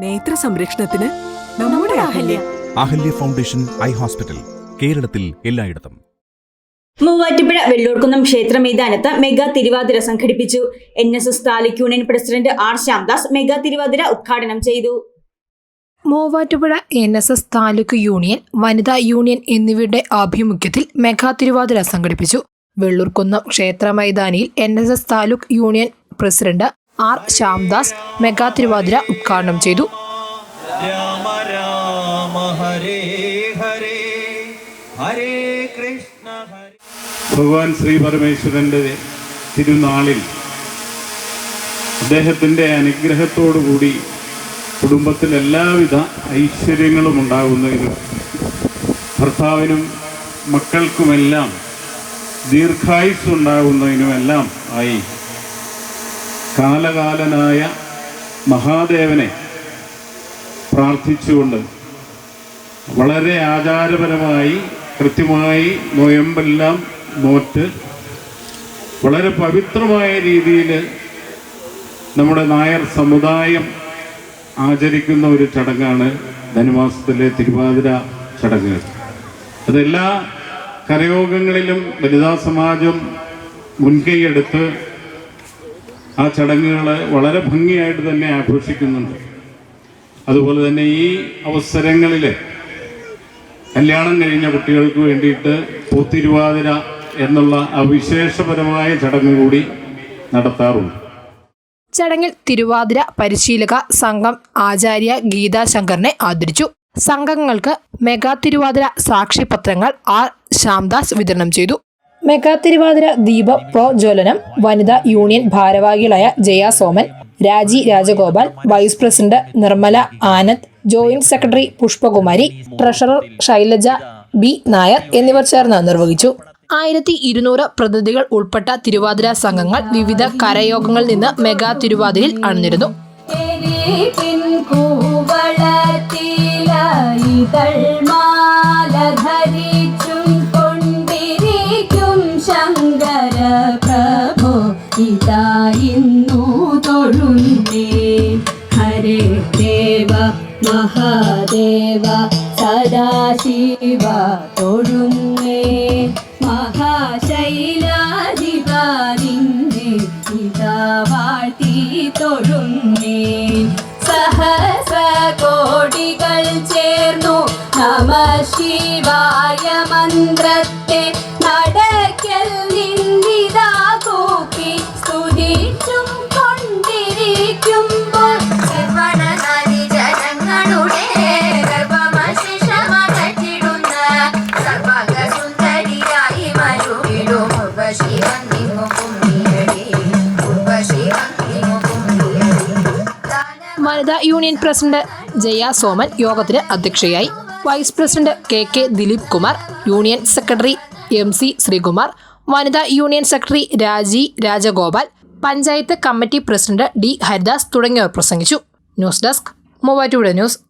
നേത്ര സംരക്ഷണത്തിന് നമ്മുടെ Ahalya. Ahalya. Foundation eye hospital കേരളത്തിൽ എല്ലായിടത്തും. മൂവാറ്റുപുഴ വെള്ളൂർക്കുന്നം ക്ഷേത്ര മൈതാനത്ത് മെഗാ തിരുവാതിര സംഘടിപ്പിച്ചു. N S S taluk union president R Shyamdas mega Thiruvathira ഉദ്ഘാടനം ചെയ്തു. Muvattupuzha N S S taluk union വനിതാ യൂണിയൻ എന്നിവയുടെ ആഭിമുഖ്യത്തിൽ മെഗാ തിരുവാതിര സംഘടിപ്പിച്ചു. വെള്ളൂർക്കുന്നം ക്ഷേത്ര മൈതാനിയിൽ N S S taluk union president R Shyamdas mega Thiruvathira ഉദ്ഘാടനം ചെയ്തു. രാമ രാമ ഹരേ ഹരേ ഹരേ കൃഷ്ണ ഭഗവാൻ ശ്രീ പരമേശ്വരന്റെ തിരുനാളിൽ അദ്ദേഹത്തിന്റെ അനുഗ്രഹത്തോടുകൂടി കുടുംബത്തിൽ എല്ലാവിധ ഐശ്വര്യങ്ങളും ഉണ്ടാകുന്നതിനും ഭർത്താവിനും മക്കൾക്കുമെല്ലാം ദീർഘായുസ് ഉണ്ടാകുന്നതിനുമെല്ലാം ആയി. കാലകാലനായ മഹാദേവനെ പ്രാർത്ഥിച്ചുകൊണ്ട് വളരെ ആചാരപരമായി കൃത്യമായി നോയമ്പെല്ലാം നോറ്റ് വളരെ പവിത്രമായ രീതിയിൽ നമ്മുടെ നായർ സമുദായം ആചരിക്കുന്ന ഒരു ചടങ്ങാണ് ധനുമാസത്തിലെ തിരുവാതിര ചടങ്ങ്. അതെല്ലാ കരയോഗങ്ങളിലും വനിതാ സമാജം മുൻകൈയെടുത്ത് ആ ചടങ്ങുകൾ വളരെ ഭംഗിയായിട്ട് തന്നെ ആഘോഷിക്കുന്നുണ്ട്. അതുപോലെ തന്നെ ഈ അവസരങ്ങളിൽ കല്യാണം കഴിഞ്ഞ കുട്ടികൾക്ക് വേണ്ടിയിട്ട് പൂത്തിരുവാതിര എന്നുള്ള അവിശേഷപരമായ ചടങ്ങ് കൂടി നടത്താറുണ്ട്. ചടങ്ങിൽ തിരുവാതിര പരിശീലക സംഘം ആചാര്യ ഗീതാശങ്കറിനെ ആദരിച്ചു. സംഘങ്ങൾക്ക് മെഗാ തിരുവാതിര സാക്ഷിപത്രങ്ങൾ ആർ ശ്യാംദാസ് വിതരണം ചെയ്തു. മെഗാ തിരുവാതിര ദീപ പ്രോജ്വലനം വനിതാ യൂണിയൻ ഭാരവാഹികളായ Jaya Soman Raji Rajagopal vice president Nirmala Anand joint secretary Pushpakumari treasurer Shailaja B Nair എന്നിവർ ചേർന്ന് നിർവഹിച്ചു. ആയിരത്തി ഇരുന്നൂറ് പ്രതിനിധികൾ ഉൾപ്പെട്ട തിരുവാതിര സംഘങ്ങൾ വിവിധ കരയോഗങ്ങളിൽ നിന്ന് മെഗാ തിരുവാതിരയിൽ അണിനിരുന്നു. പ്രഭു ഇന്നു തൊഴുന്നേ. ഹരേ ദേവ മഹാദേവ സദാശിവ തൊഴുന്നേ. ഇതാ വാഴ്ത്തി തൊഴുന്നേ. സഹസ കോടികൾ ചേർന്നു നമ ശിവായ മന്ത്രത്തെ നടക്കൽ വനിതാ യൂണിയൻ പ്രസിഡന്റ് ജയ സോമൻ യോഗത്തിന് അധ്യക്ഷയായി. Vice president K K Dileep Kumar union secretary M C Sreekumar വനിതാ union secretary Raji Rajagopal panchayat committee president D Haridas തുടങ്ങിയവർ പ്രസംഗിച്ചു. News desk Muvattupuzha news.